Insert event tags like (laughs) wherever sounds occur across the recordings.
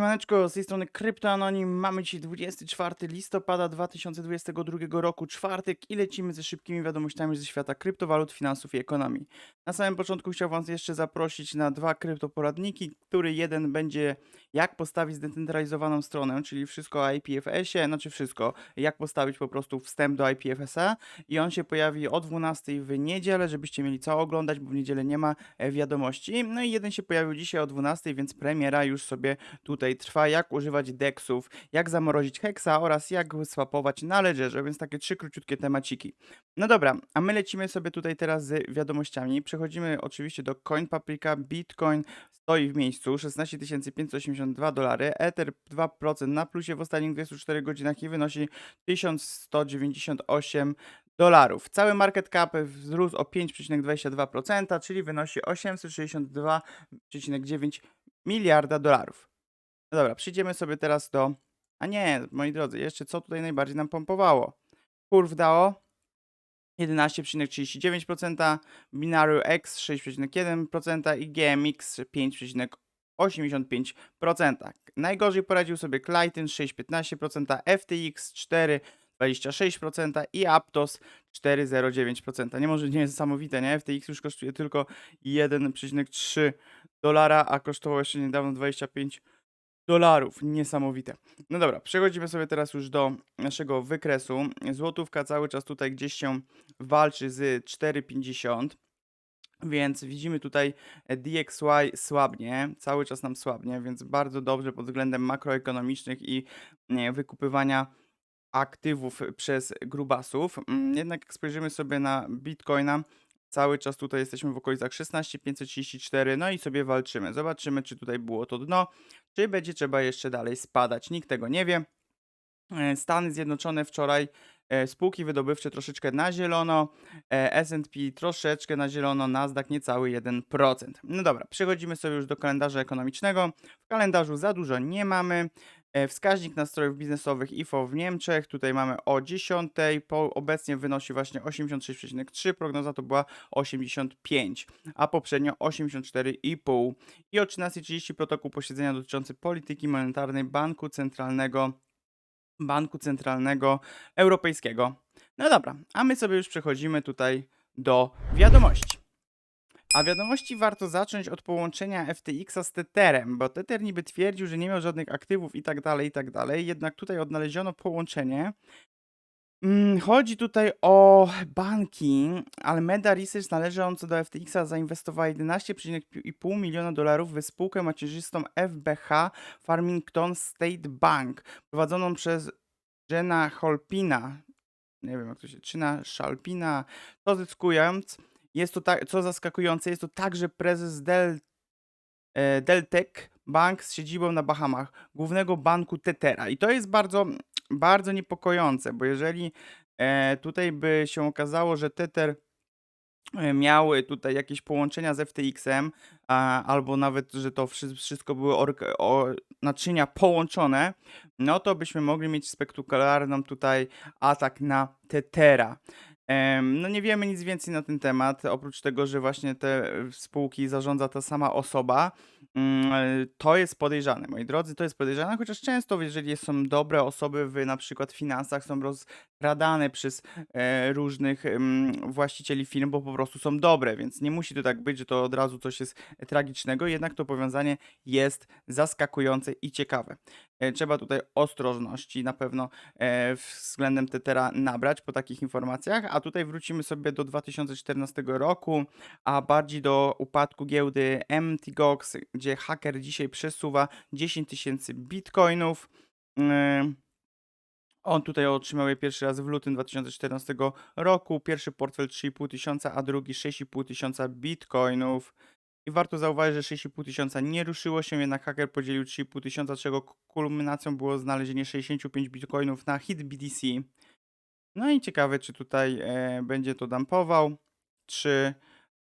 Siemaneczko, z tej strony KryptoAnonim. Mamy dzisiaj 24 listopada 2022 roku, czwartek i lecimy ze szybkimi wiadomościami ze świata kryptowalut, finansów i ekonomii. Na samym początku chciałbym Was jeszcze zaprosić na dwa kryptoporadniki, który jeden będzie jak postawić zdecentralizowaną stronę, czyli wszystko o IPFS-ie, znaczy wszystko, jak postawić po prostu wstęp do IPFS-a i on się pojawi o 12 w niedzielę, żebyście mieli co oglądać, bo w niedzielę nie ma e, wiadomości. No i jeden się pojawił dzisiaj o 12, więc premiera już sobie tutaj trwa, jak używać deksów, jak zamrozić hexa oraz jak swapować na ledgerze, więc takie trzy króciutkie temaciki. No dobra, a my lecimy sobie tutaj teraz z wiadomościami. Przechodzimy oczywiście do Coin Paprika. Bitcoin stoi w miejscu 16 582 dolary, Ether 2% na plusie w ostatnich 24 godzinach i wynosi 1198 dolarów. Cały market cap wzrósł o 5,22%, czyli wynosi 862,9 miliarda dolarów. No dobra, przejdziemy sobie teraz do... A nie, moi drodzy, jeszcze co tutaj najbardziej nam pompowało? Kurw dało 11,39%, Binario X 6,1% i GMX 5,85%. Najgorzej poradził sobie Clayton 6,15%, FTX 4,26% i Aptos 4,09%. Nie może, nie jest niesamowite, nie? FTX już kosztuje tylko 1,3 dolara, a kosztował jeszcze niedawno 25 dolarów. Niesamowite. No dobra, przechodzimy sobie teraz już do naszego wykresu. Złotówka cały czas tutaj gdzieś się walczy z 4,50. Więc widzimy tutaj e, DXY słabnie, cały czas nam słabnie, więc bardzo dobrze pod względem makroekonomicznych i wykupywania aktywów przez grubasów. Mm, Jednak jak spojrzymy sobie na Bitcoina, cały czas tutaj jesteśmy w okolicach 16534, no i sobie walczymy. Zobaczymy, czy tutaj było to dno, czy będzie trzeba jeszcze dalej spadać. Nikt tego nie wie. E, Stany Zjednoczone wczoraj spółki wydobywcze troszeczkę na zielono, e, S&P troszeczkę na zielono, Nasdaq niecały 1%. No dobra, przechodzimy sobie już do kalendarza ekonomicznego. W kalendarzu za dużo nie mamy. E, Wskaźnik nastrojów biznesowych IFO w Niemczech, tutaj mamy o 10, po, obecnie wynosi właśnie 86,3, prognoza to była 85, a poprzednio 84,5. I o 13.30 protokół posiedzenia dotyczący polityki monetarnej Banku Centralnego Banku Centralnego Europejskiego. No dobra, a my sobie już przechodzimy tutaj do wiadomości. A wiadomości warto zacząć od połączenia FTX-a z Tetherem, bo Tether niby twierdził, że nie miał żadnych aktywów i tak dalej, i tak dalej, jednak tutaj odnaleziono połączenie. Mm, Chodzi tutaj o banki. Alameda Research należąca do FTX-a zainwestowała 11,5 miliona dolarów w spółkę macierzystą FBH Farmington State Bank, prowadzoną przez Jena Holpina. Nie wiem, jak to się czyna, Szalpina. To zyskując, jest to tak, co zaskakujące, jest to także prezes Del, e, Deltec Bank z siedzibą na Bahamach, głównego banku Tethera. I to jest bardzo, bardzo niepokojące, bo jeżeli e, tutaj by się okazało, że Tether e, miały tutaj jakieś połączenia z FTX-em, a, albo nawet, że to wszy- wszystko były o, naczynia połączone, no to byśmy mogli mieć spektakularną tutaj atak na Tethera. No nie wiemy nic więcej na ten temat, oprócz tego, że właśnie te e, spółki zarządza ta sama osoba. Mm, To jest podejrzane, moi drodzy, to jest podejrzane, chociaż często, jeżeli są dobre osoby w na przykład finansach, są rozkradane przez e, różnych właścicieli firm, bo po prostu są dobre, więc nie musi to tak być, że to od razu coś jest tragicznego, jednak to powiązanie jest zaskakujące i ciekawe. E, Trzeba tutaj ostrożności na pewno e, względem Tetera nabrać po takich informacjach, a tutaj wrócimy sobie do 2014 roku, a bardziej do upadku giełdy MTGOX, gdzie haker dzisiaj przesuwa 10 tysięcy bitcoinów. Ym, On tutaj otrzymał je pierwszy raz w lutym 2014 roku. Pierwszy portfel 3,5 tysiąca, a drugi 6,5 tysiąca bitcoinów. I warto zauważyć, że 6,5 tysiąca nie ruszyło się, jednak haker podzielił 3,5 tysiąca, czego kulminacją było znalezienie 65 bitcoinów na hit BDC. No i ciekawe, czy tutaj e, będzie to dumpował, czy,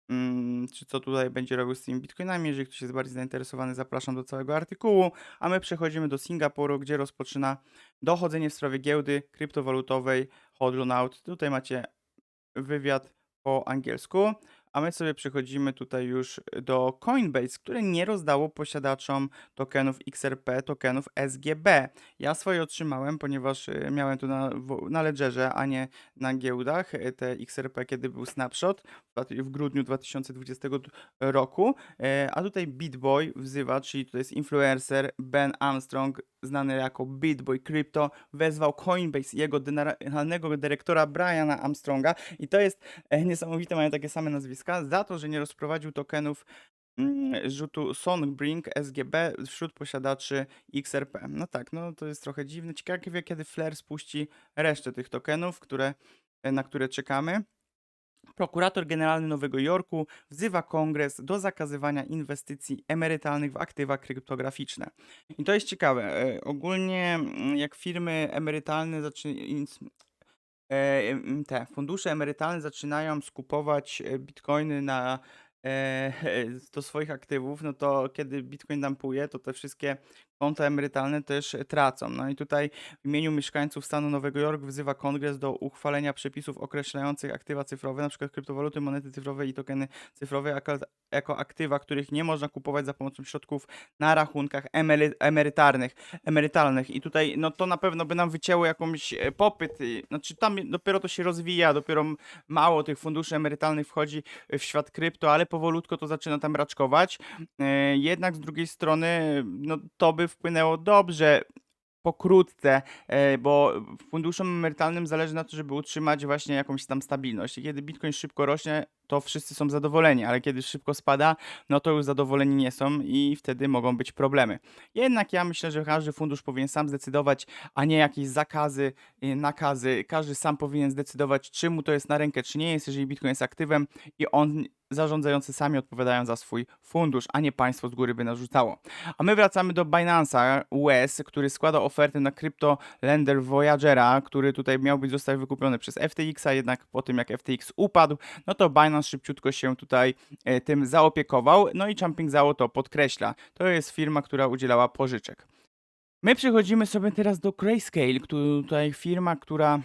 mm, czy co tutaj będzie robił z tymi bitcoinami. Jeżeli ktoś jest bardziej zainteresowany, zapraszam do całego artykułu. A my przechodzimy do Singapuru, gdzie rozpoczyna dochodzenie w sprawie giełdy kryptowalutowej Hodlonaut. Tutaj macie wywiad po angielsku. A my sobie przechodzimy tutaj już do Coinbase, które nie rozdało posiadaczom tokenów XRP, tokenów SGB. Ja swoje otrzymałem, ponieważ y, miałem to na, na Ledgerze, a nie na giełdach, y, te XRP, kiedy był snapshot w grudniu 2020 roku. A tutaj BitBoy wzywa, czyli to jest influencer Ben Armstrong, znany jako BitBoy Crypto, wezwał Coinbase jego generalnego dyrektora Briana Armstronga i to jest e, niesamowite, mają takie same za to, że nie rozprowadził tokenów mm, rzutu Songbrink SGB wśród posiadaczy XRP. No tak, no to jest trochę dziwne. Ciekawe, kiedy Flare spuści resztę tych tokenów, które, e, na które czekamy. Prokurator Generalny Nowego Jorku wzywa kongres do zakazywania inwestycji emerytalnych w aktywa kryptograficzne. I to jest ciekawe. e, Ogólnie mm, jak firmy emerytalne zaczynają te fundusze emerytalne zaczynają skupować e, bitcoiny na e, (laughs) do swoich aktywów, no to kiedy bitcoin dampuje, to te wszystkie konta emerytalne też tracą. No i tutaj w imieniu mieszkańców stanu Nowego Jorku wzywa kongres do uchwalenia przepisów określających aktywa cyfrowe, np. kryptowaluty, monety cyfrowe i tokeny cyfrowe jako, aktywa, których nie można kupować za pomocą środków na rachunkach emery, emerytarnych, emerytalnych. I tutaj no to na pewno by nam wycięło jakąś e, popyt. Znaczy tam dopiero to się rozwija, dopiero mało tych funduszy emerytalnych wchodzi w świat krypto, ale powolutko to zaczyna tam raczkować. E, Jednak z drugiej strony, no to by wpłynęło dobrze pokrótce, e, bo funduszom emerytalnym zależy na to, żeby utrzymać właśnie jakąś tam stabilność. I kiedy Bitcoin szybko rośnie, to wszyscy są zadowoleni, ale kiedy szybko spada, no to już zadowoleni nie są i wtedy mogą być problemy. Jednak ja myślę, że każdy fundusz powinien sam zdecydować, a nie jakieś zakazy, y, nakazy. Każdy sam powinien zdecydować, czy mu to jest na rękę, czy nie jest, jeżeli Bitcoin jest aktywem i on zarządzający sami odpowiadają za swój fundusz, a nie państwo z góry by narzucało. A my wracamy do Binance'a US, który składa ofertę na krypto lender Voyagera, który tutaj miał być zostać wykupiony przez FTX, a jednak po tym jak FTX upadł, no to Binance szybciutko się tutaj e, tym zaopiekował, no i Jumping Zao to podkreśla. To jest firma, która udzielała pożyczek. My przechodzimy sobie teraz do Grayscale, tutaj firma, która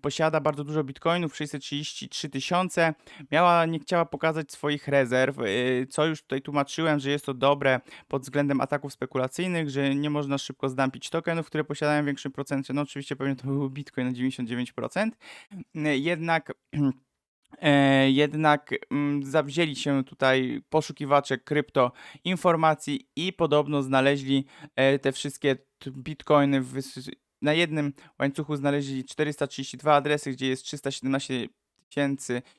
posiada bardzo dużo bitcoinów, 633 tysiące. Miała, nie chciała pokazać swoich rezerw, y, co już tutaj tłumaczyłem, że jest to dobre pod względem ataków spekulacyjnych, że nie można szybko zdampić tokenów, które posiadają większym procencie. No oczywiście pewnie to był bitcoin na 99%. Y, Jednak E, jednak mm, zawzięli się tutaj poszukiwacze krypto informacji i podobno znaleźli e, te wszystkie bitcoiny w, na jednym łańcuchu znaleźli 432 adresy, gdzie jest 317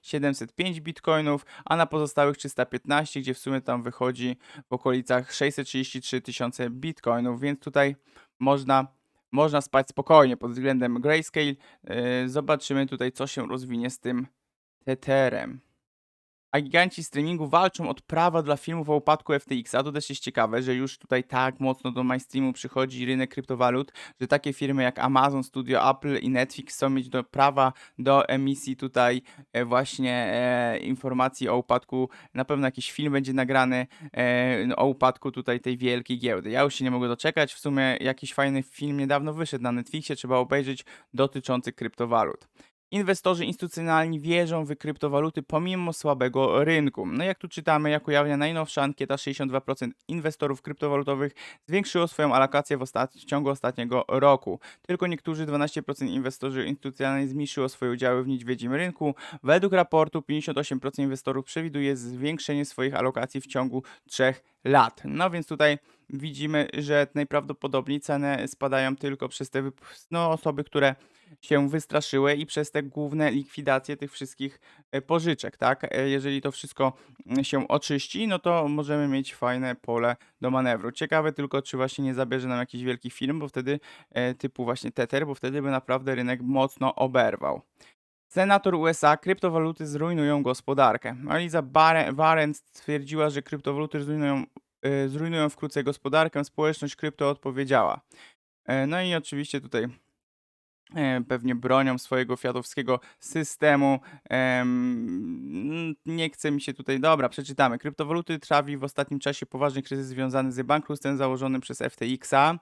705 bitcoinów, a na pozostałych 315, gdzie w sumie tam wychodzi w okolicach 633 tysiące bitcoinów, więc tutaj można, można spać spokojnie pod względem Grayscale. E, Zobaczymy tutaj, co się rozwinie z tym Tetherem. A giganci streamingu walczą od prawa dla filmów o upadku FTX. A to też jest ciekawe, że już tutaj tak mocno do mainstreamu przychodzi rynek kryptowalut, że takie firmy jak Amazon Studio, Apple i Netflix chcą mieć do prawa do emisji tutaj e, właśnie e, informacji o upadku. Na pewno jakiś film będzie nagrany e, no, o upadku tutaj tej wielkiej giełdy. Ja już się nie mogę doczekać. W sumie jakiś fajny film niedawno wyszedł na Netflixie, trzeba obejrzeć dotyczący kryptowalut. Inwestorzy instytucjonalni wierzą w kryptowaluty pomimo słabego rynku. No jak tu czytamy, jak ujawnia najnowsza ankieta, 62% inwestorów kryptowalutowych zwiększyło swoją alokację w, ostat- w ciągu ostatniego roku. Tylko niektórzy 12% inwestorzy instytucjonalni zmniejszyło swoje udziały w niedźwiedzim rynku. Według raportu 58% inwestorów przewiduje zwiększenie swoich alokacji w ciągu 3 lat. No więc tutaj widzimy, że najprawdopodobniej ceny spadają tylko przez te no, osoby, które się wystraszyły i przez te główne likwidacje tych wszystkich e, pożyczek, tak? E, Jeżeli to wszystko mm, się oczyści, no to możemy mieć fajne pole do manewru. Ciekawe tylko, czy właśnie nie zabierze nam jakiś wielki film, bo wtedy e, typu właśnie Tether, bo wtedy by naprawdę rynek mocno oberwał. Senator USA, kryptowaluty zrujnują gospodarkę. Eliza Warren stwierdziła, że kryptowaluty zrujnują, zrujnują wkrótce gospodarkę. Społeczność krypto odpowiedziała. No i oczywiście tutaj pewnie bronią swojego fiatowskiego systemu. Em, nie chce mi się tutaj. Dobra, przeczytamy. Kryptowaluty trawi w ostatnim czasie poważny kryzys związany z bankructwem założonym przez FTX-a.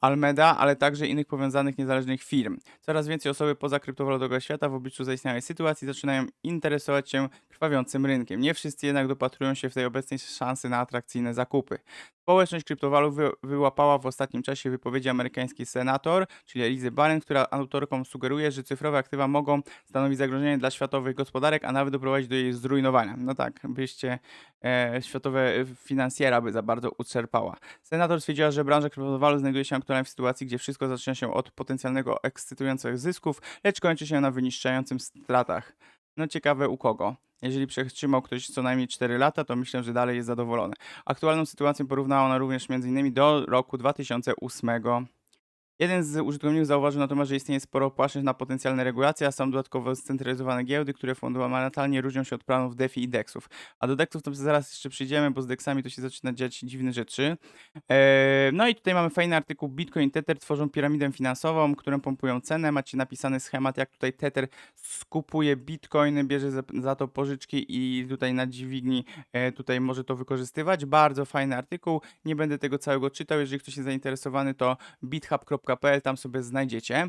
Almeda, ale także innych powiązanych niezależnych firm. Coraz więcej osoby poza kryptowalutowego świata w obliczu zaistniałej sytuacji zaczynają interesować się krwawiącym rynkiem. Nie wszyscy jednak dopatrują się w tej obecnej szansy na atrakcyjne zakupy. Społeczność kryptowalut wy, wyłapała w ostatnim czasie wypowiedzi amerykański senator, czyli Elizy Barron, która autorkom sugeruje, że cyfrowe aktywa mogą stanowić zagrożenie dla światowych gospodarek, a nawet doprowadzić do jej zrujnowania. No tak, byście e, światowe e, finansjera by za bardzo uczerpała. Senator stwierdziła, że branża kryptowalut znajduje się aktualnie w sytuacji, gdzie wszystko zaczyna się od potencjalnego ekscytujących zysków, lecz kończy się na wyniszczającym stratach. No ciekawe u kogo. Jeżeli przetrzymał ktoś co najmniej 4 lata, to myślę, że dalej jest zadowolony. Aktualną sytuację porównała ona również m.in. do roku 2008. Jeden z użytkowników zauważył natomiast, że istnieje sporo płaszczyzn na potencjalne regulacje, a są dodatkowo scentralizowane giełdy, które fundamentalnie różnią się od planów DeFi i DEXów. A do DEXów to zaraz jeszcze przyjdziemy, bo z DEXami to się zaczyna dziać dziwne rzeczy. Eee, no i tutaj mamy fajny artykuł. Bitcoin Tether tworzą piramidę finansową, którą pompują cenę. Macie napisany schemat, jak tutaj Tether skupuje bitcoiny, bierze za, za to pożyczki i tutaj na dźwigni e, tutaj może to wykorzystywać. Bardzo fajny artykuł. Nie będę tego całego czytał. Jeżeli ktoś jest zainteresowany, to bithub.pl, tam sobie znajdziecie.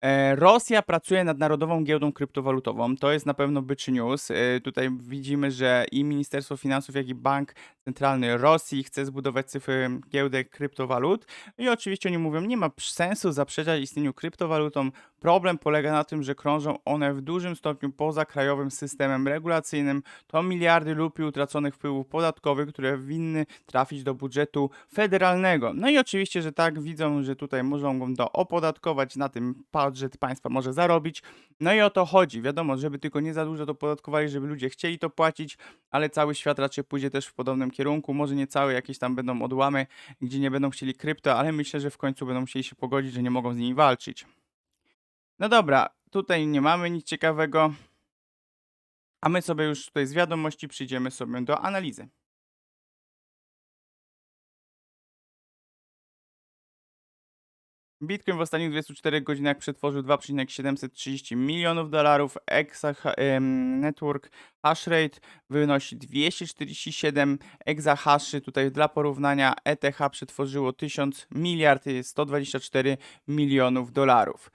E, Rosja pracuje nad Narodową Giełdą Kryptowalutową. To jest na pewno byczy news. E, Tutaj widzimy, że i Ministerstwo Finansów, jak i Bank Centralny Rosji chce zbudować cyfry giełdę kryptowalut. I oczywiście oni mówią, nie ma sensu zaprzeczać istnieniu kryptowalutom. Problem polega na tym, że krążą one w dużym stopniu poza krajowym systemem regulacyjnym. To miliardy lub i utraconych wpływów podatkowych, które winny trafić do budżetu federalnego. No i oczywiście, że tak widzą, że tutaj mogą to opodatkować, na tym budżet państwa może zarobić. No i o to chodzi. Wiadomo, żeby tylko nie za dużo to podatkowali, żeby ludzie chcieli to płacić, ale cały świat raczej pójdzie też w podobnym kierunku. Może nie całe, jakieś tam będą odłamy, gdzie nie będą chcieli krypto, ale myślę, że w końcu będą musieli się pogodzić, że nie mogą z nimi walczyć. No dobra, tutaj nie mamy nic ciekawego. A my sobie już tutaj z wiadomości przyjdziemy sobie do analizy. Bitcoin w ostatnich 24 godzinach przetworzył 2,730 milionów dolarów. Exa em, Network hash rate wynosi 247 exahashy. Tutaj dla porównania ETH przetworzyło 1000 miliard 124 milionów dolarów.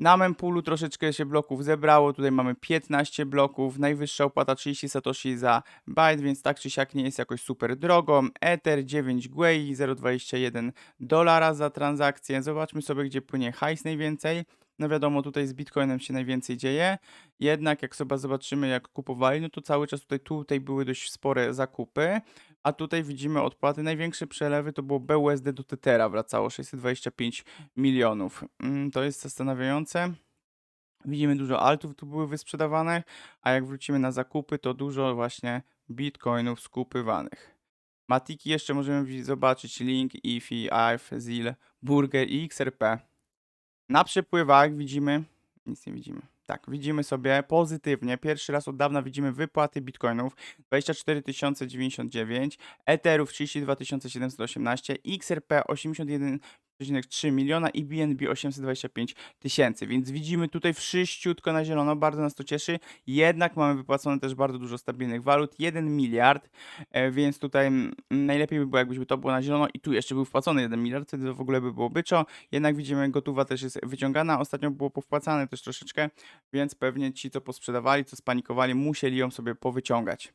Na mempoolu troszeczkę się bloków zebrało, tutaj mamy 15 bloków, najwyższa opłata 30 satoshi za byte, więc tak czy siak nie jest jakoś super drogo. Ether 9 Gwei 0,21 dolara za transakcję. Zobaczmy sobie, gdzie płynie hajs najwięcej. No wiadomo, tutaj z Bitcoinem się najwięcej dzieje. Jednak jak sobie zobaczymy, jak kupowali, no to cały czas tutaj, tutaj były dość spore zakupy. A tutaj widzimy odpłaty. Największe przelewy to było BUSD do Tethera, wracało 625 milionów. Mm, To jest zastanawiające. Widzimy dużo altów tu były wysprzedawane, a jak wrócimy na zakupy, to dużo właśnie bitcoinów skupywanych. Matiki jeszcze możemy zobaczyć Link, IFI, AIF, ZIL, Burger i XRP. Na przepływach widzimy, nic nie widzimy. Tak, widzimy sobie pozytywnie. Pierwszy raz od dawna widzimy wypłaty bitcoinów 24 099, Etherów 32 718, XRP 81,3 miliona i BNB 825 tysięcy. Więc widzimy tutaj wszyściutko na zielono, bardzo nas to cieszy. Jednak mamy wypłacone też bardzo dużo stabilnych walut, 1 miliard, e, więc tutaj mm, najlepiej by było jakbyśmy to było na zielono i tu jeszcze był wpłacony 1 miliard, wtedy w ogóle by było byczo. Jednak widzimy gotowa też jest wyciągana, ostatnio było powpłacane też troszeczkę, więc pewnie ci, co posprzedawali, co spanikowali, musieli ją sobie powyciągać.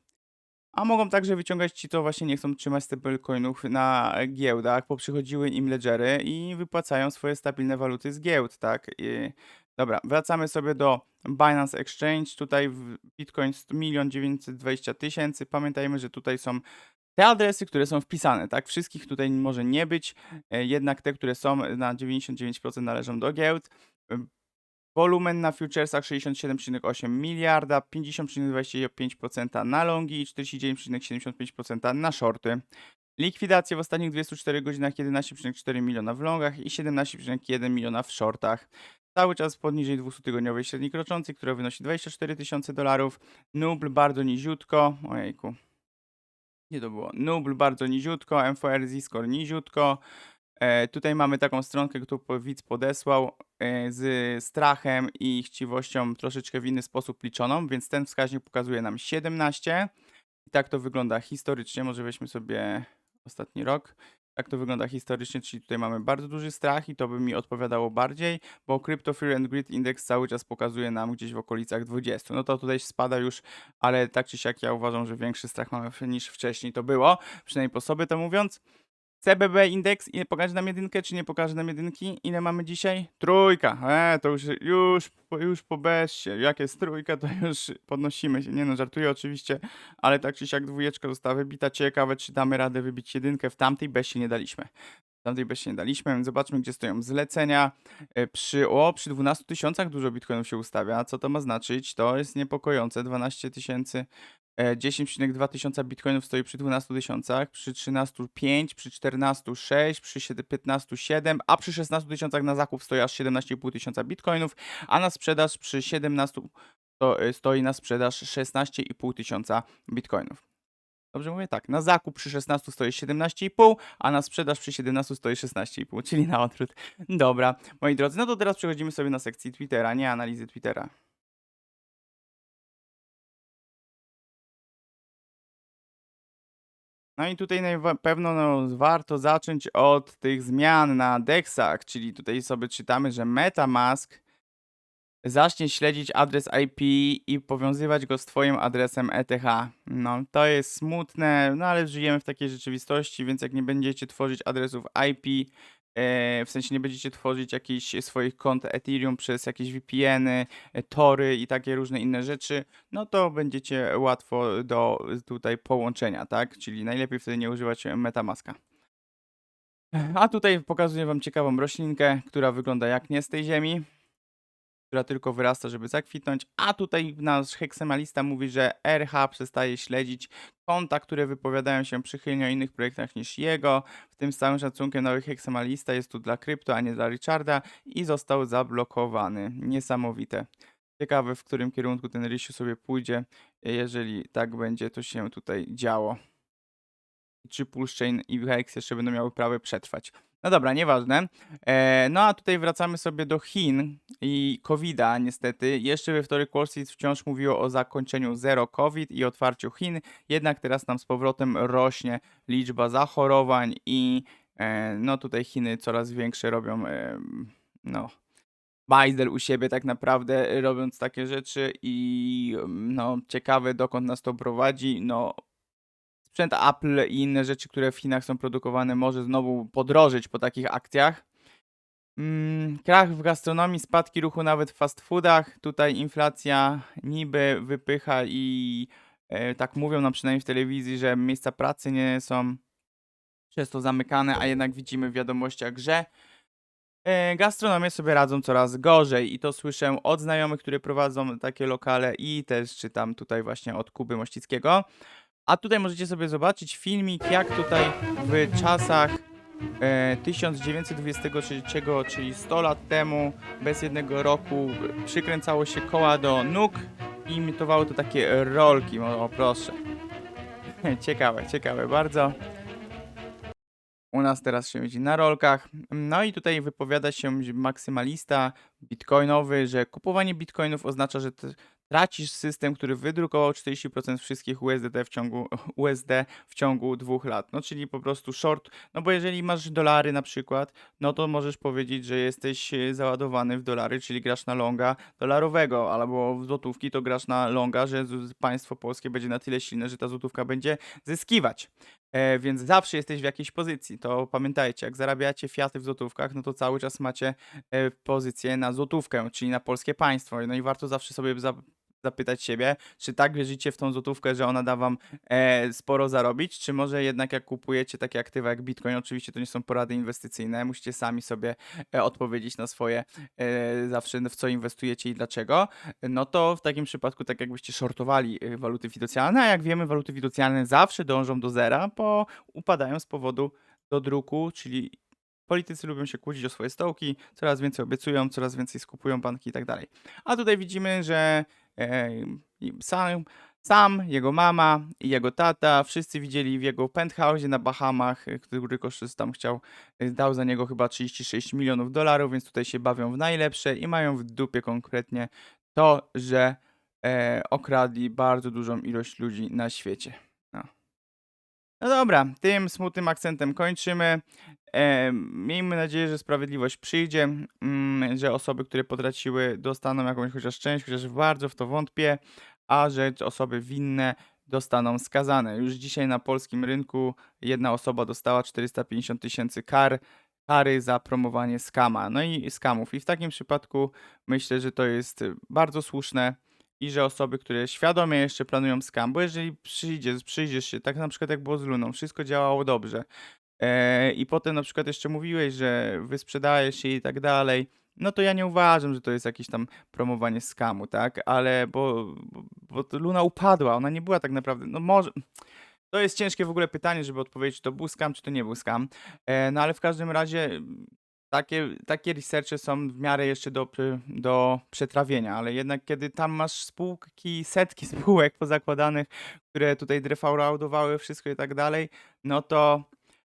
A mogą także wyciągać ci, co właśnie nie chcą trzymać stablecoinów na giełdach, poprzychodziły im ledgery i wypłacają swoje stabilne waluty z giełd, tak? I, dobra, wracamy sobie do Binance Exchange. Tutaj w Bitcoin 1 920 tysięcy. Pamiętajmy, że tutaj są te adresy, które są wpisane, tak? Wszystkich tutaj może nie być, e, jednak te, które są na 99% należą do giełd. Wolumen na futuresach 67,8 miliarda, 50,25% na longi i 49,75% na shorty. Likwidacje w ostatnich 24 godzinach 11,4 miliona w longach i 17,1 miliona w shortach. Cały czas poniżej 200-tygodniowej średniej kroczącej, która wynosi 24 tysiące dolarów. Nubl bardzo niziutko. Ojejku. Nie to było. Nubl bardzo niziutko, M4 Z-Score niziutko. E, tutaj mamy taką stronkę, którą widz podesłał e, z strachem i chciwością troszeczkę w inny sposób liczoną, więc ten wskaźnik pokazuje nam 17. I tak to wygląda historycznie. Może weźmy sobie ostatni rok. Tak to wygląda historycznie, czyli tutaj mamy bardzo duży strach i to by mi odpowiadało bardziej, bo Crypto Fear and Greed Index cały czas pokazuje nam gdzieś w okolicach 20. No to tutaj spada już, ale tak czy siak ja uważam, że większy strach mamy niż wcześniej to było, przynajmniej po sobie to mówiąc. CBB indeks, ile pokaże nam jedynkę, czy nie pokaże nam jedynki? Ile mamy dzisiaj? Trójka. E, to już, już, już po beście. Jak jest trójka, to już podnosimy się. Nie no, żartuję oczywiście, ale tak czy siak dwójeczka została wybita. Ciekawe, czy damy radę wybić jedynkę. W tamtej beście nie daliśmy. W tamtej beście nie daliśmy, więc zobaczmy, gdzie stoją zlecenia. E, Przy, o, przy 12 tysiącach dużo bitcoinów się ustawia. Co to ma znaczyć? To jest niepokojące. 12 tysięcy 10,2 tysiąca bitcoinów stoi przy 12 tysiącach, przy 13 5, przy 14 6, przy 7 15 7, a przy 16 tysiącach na zakup stoi aż 17,5 tysiąca bitcoinów, a na sprzedaż przy 17 to, e, stoi na sprzedaż 16,5 tysiąca bitcoinów. Dobrze mówię? Tak. Na zakup przy 16 stoi 17,5, a na sprzedaż przy 17 stoi 16,5, czyli na odwrót. Dobra, moi drodzy, no to teraz przechodzimy sobie na sekcję Twittera, nie analizy Twittera. No i tutaj na pewno no, warto zacząć od tych zmian na DEXach, czyli tutaj sobie czytamy, że MetaMask zacznie śledzić adres IP i powiązywać go z twoim adresem ETH. No, to jest smutne, no ale żyjemy w takiej rzeczywistości, więc jak nie będziecie tworzyć adresów IP, e, w sensie nie będziecie tworzyć jakichś swoich kont Ethereum przez jakieś VPN-y, e, Tory i takie różne inne rzeczy, no to będziecie łatwo do tutaj połączenia, tak? Czyli najlepiej wtedy nie używać Metamaska. A tutaj pokazuję wam ciekawą roślinkę, która wygląda jak nie z tej ziemi która tylko wyrasta, żeby zakwitnąć, a tutaj nasz heksemalista mówi, że RH przestaje śledzić konta, które wypowiadają się przychylnie o innych projektach niż jego. W tym z całym szacunkiem nowy heksemalista jest tu dla krypto, a nie dla Richarda i został zablokowany. Niesamowite. Ciekawe, w którym kierunku ten Rysiu sobie pójdzie, jeżeli tak będzie to się tutaj działo. Czy Pulsechain i Hex jeszcze będą miały prawo przetrwać. No dobra, nieważne. E, no a tutaj wracamy sobie do Chin i COVID-a niestety. Jeszcze we wtorek Wall Street wciąż mówiło o zakończeniu zero COVID i otwarciu Chin, jednak teraz nam z powrotem rośnie liczba zachorowań i e, no tutaj Chiny coraz większe robią e, no bajzel u siebie tak naprawdę robiąc takie rzeczy i no ciekawe dokąd nas to prowadzi. No sprzęt Apple i inne rzeczy, które w Chinach są produkowane, może znowu podrożyć po takich akcjach. Mm, krach w gastronomii, spadki ruchu nawet w fast foodach. Tutaj inflacja niby wypycha i e, tak mówią nam przynajmniej w telewizji, że miejsca pracy nie są przez to zamykane, a jednak widzimy w wiadomościach, że e, gastronomie sobie radzą coraz gorzej i to słyszę od znajomych, które prowadzą takie lokale i też czytam tutaj właśnie od Kuby Mościckiego. A tutaj możecie sobie zobaczyć filmik, jak tutaj w czasach e, 1923, czyli 100 lat temu, bez jednego roku, przykręcało się koła do nóg i imitowało to takie rolki. O, proszę. (laughs) ciekawe, ciekawe bardzo. U nas teraz się jeździ na rolkach. No i tutaj wypowiada się maksymalista bitcoinowy, że kupowanie bitcoinów oznacza, że tracisz system, który wydrukował 40% wszystkich USDT w ciągu, (laughs) USD w ciągu dwóch lat. No czyli po prostu short, no bo jeżeli masz dolary na przykład, no to możesz powiedzieć, że jesteś e, załadowany w dolary, czyli grasz na longa dolarowego, albo w złotówki to grasz na longa, że państwo polskie będzie na tyle silne, że ta złotówka będzie zyskiwać. E, więc zawsze jesteś w jakiejś pozycji. To pamiętajcie, jak zarabiacie fiaty w złotówkach, no to cały czas macie e, pozycję na złotówkę, czyli na polskie państwo. No i warto zawsze sobie za, zapytać siebie, czy tak wierzycie w tą złotówkę, że ona da wam e, sporo zarobić, czy może jednak jak kupujecie takie aktywa jak Bitcoin, oczywiście to nie są porady inwestycyjne, musicie sami sobie e, odpowiedzieć na swoje e, zawsze w co inwestujecie i dlaczego, no to w takim przypadku tak jakbyście shortowali e, waluty fiducjalne, a jak wiemy waluty fiducjalne zawsze dążą do zera, bo upadają z powodu do druku, czyli politycy lubią się kłócić o swoje stołki, coraz więcej obiecują, coraz więcej skupują banki i tak dalej. A tutaj widzimy, że sam, sam, jego mama i jego tata, wszyscy widzieli w jego penthouse na Bahamach, e, który kosztuje tam chciał, e, dał za niego chyba 36 milionów dolarów, więc tutaj się bawią w najlepsze i mają w dupie konkretnie to, że e, okradli bardzo dużą ilość ludzi na świecie. No. Dobra, tym smutnym akcentem kończymy. E, miejmy nadzieję, że sprawiedliwość przyjdzie, mm, że osoby, które potraciły, dostaną jakąś chociaż część, chociaż bardzo w to wątpię, a że osoby winne dostaną skazane. Już dzisiaj na polskim rynku jedna osoba dostała 450 tysięcy kar, kary za promowanie skama, no i skamów. I w takim przypadku myślę, że to jest bardzo słuszne i że osoby, które świadomie jeszcze planują skam, bo jeżeli przyjdzie, przyjdziesz się, tak na przykład jak było z Luną, wszystko działało dobrze e, i potem na przykład jeszcze mówiłeś, że wysprzedajesz się i tak dalej, no to ja nie uważam, że to jest jakieś tam promowanie skamu, tak? Ale bo, bo, bo Luna upadła, ona nie była tak naprawdę, no może... To jest ciężkie w ogóle pytanie, żeby odpowiedzieć, czy to był skam, czy to nie był skam. E, no ale w każdym razie takie, takie researche są w miarę jeszcze do, do przetrawienia, ale jednak kiedy tam masz spółki, setki (laughs) spółek pozakładanych, które tutaj defraudowały wszystko i tak dalej, no to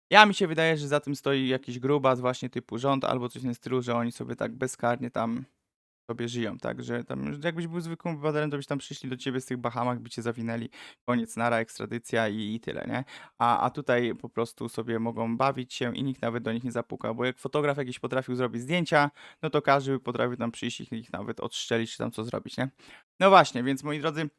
ja mi się wydaje, że za tym stoi jakiś grubas właśnie typu rząd albo coś w tym stylu, że oni sobie tak bezkarnie tam sobie żyją, tak, że tam jakbyś był zwykłym obywatelem, to byś tam przyszli do ciebie z tych Bahamach, by cię zawinęli, koniec, nara, ekstradycja i, i tyle, nie? A, a tutaj po prostu sobie mogą bawić się i nikt nawet do nich nie zapuka, bo jak fotograf jakiś potrafił zrobić zdjęcia, no to każdy by potrafił tam przyjść i ich nawet odstrzelić, czy tam co zrobić, nie? No właśnie, więc moi drodzy,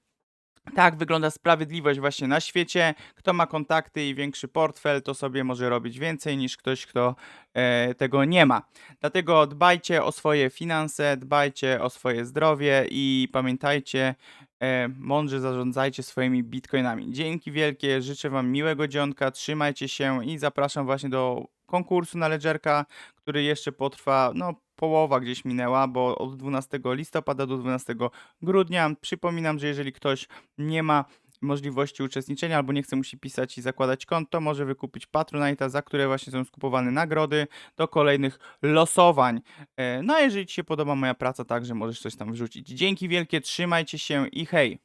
tak wygląda sprawiedliwość właśnie na świecie. Kto ma kontakty i większy portfel, to sobie może robić więcej niż ktoś, kto e, tego nie ma. Dlatego dbajcie o swoje finanse, dbajcie o swoje zdrowie i pamiętajcie, e, mądrze zarządzajcie swoimi bitcoinami. Dzięki wielkie, życzę Wam miłego dzionka, trzymajcie się i zapraszam właśnie do konkursu na Ledgerka, który jeszcze potrwa, no połowa gdzieś minęła, bo od 12 listopada do 12 grudnia. Przypominam, że jeżeli ktoś nie ma możliwości uczestniczenia albo nie chce musi pisać i zakładać kont, to może wykupić Patronite'a, za które właśnie są skupowane nagrody do kolejnych losowań. E, No a jeżeli Ci się podoba moja praca, także możesz coś tam wrzucić. Dzięki wielkie, trzymajcie się i hej!